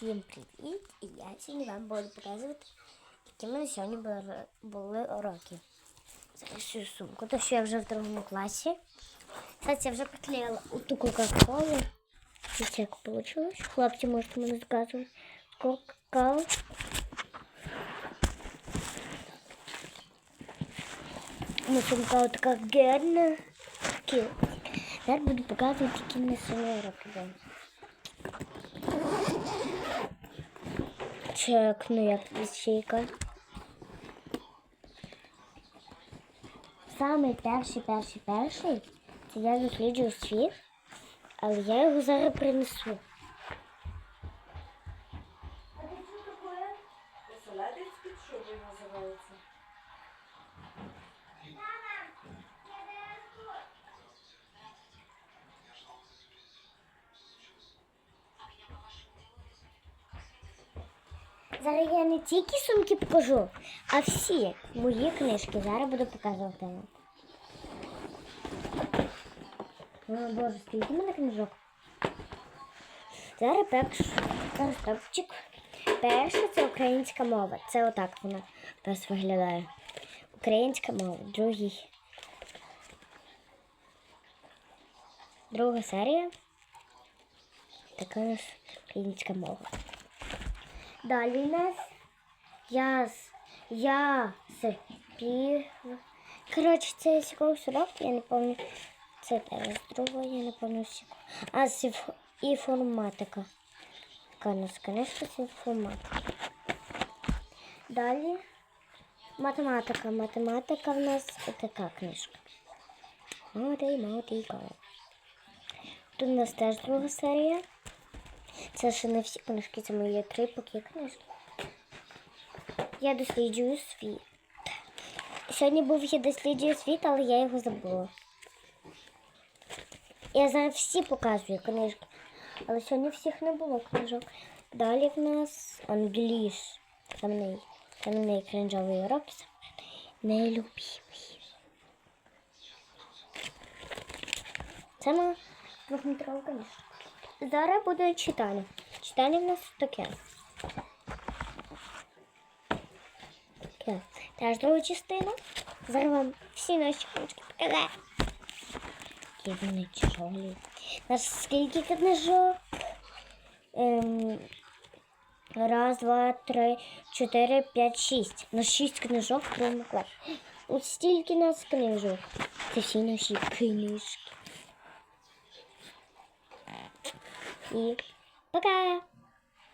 Всім привіт! І я сьогодні вам буду показувати, які в мене сьогодні були, були уроки. Зараз цю сумку, то що я вже в другому класі. Кстати, я вже приклеїла у ту кока-колу. Дивіться, як вийшло. Хлопці можете мене заказувати. Кока-колу. Ну, сумка така гарна. Такі. Зараз буду показувати, які в мене сьогодні уроки були. Чекну як ячейка. Самий перший, перший, перший. Це я досліджую світ, але я його зараз принесу. Оселедець під називається. Зараз я не тільки сумки покажу, а всі мої книжки зараз буду показувати вам. О, Боже, скільки мене книжок. Зараз перший зараз топчик. Перше це українська мова. Це отак вона нас виглядає. Українська мова. Другий. Друга серія. Така нас українська мова. Далі нас яс, я. Коротше, це з якогось уроку, я не пам'ятаю. Це теж з другого, я не пам'ятаю. А, інф- інформатика. Нас книжка з інформатики. Далі математика. Математика в нас така книжка. Математика. Тут у нас теж друга серія. Це ще не всі книжки, це мої три поки книжки. Я досліджую світ. Сьогодні був я досліджую світ, але я його забула. Я зараз всі показую книжки, але сьогодні всіх не було книжок. Далі в нас англіш. Самий, самий кринжовий урок. Нелюбимий. Це моя двохметрова книжка. Зараз буде читання. Читання в нас таке. Таке. Теж друга частина. Зараз вам всі наші книжки показаю. Які вони тяжелі. Наш скільки книжок? Ем, раз, два, три, чотири, п'ять, шість. На шість книжок другому класі. Ось стільки нас книжок. Це всі наші книжки. І пока!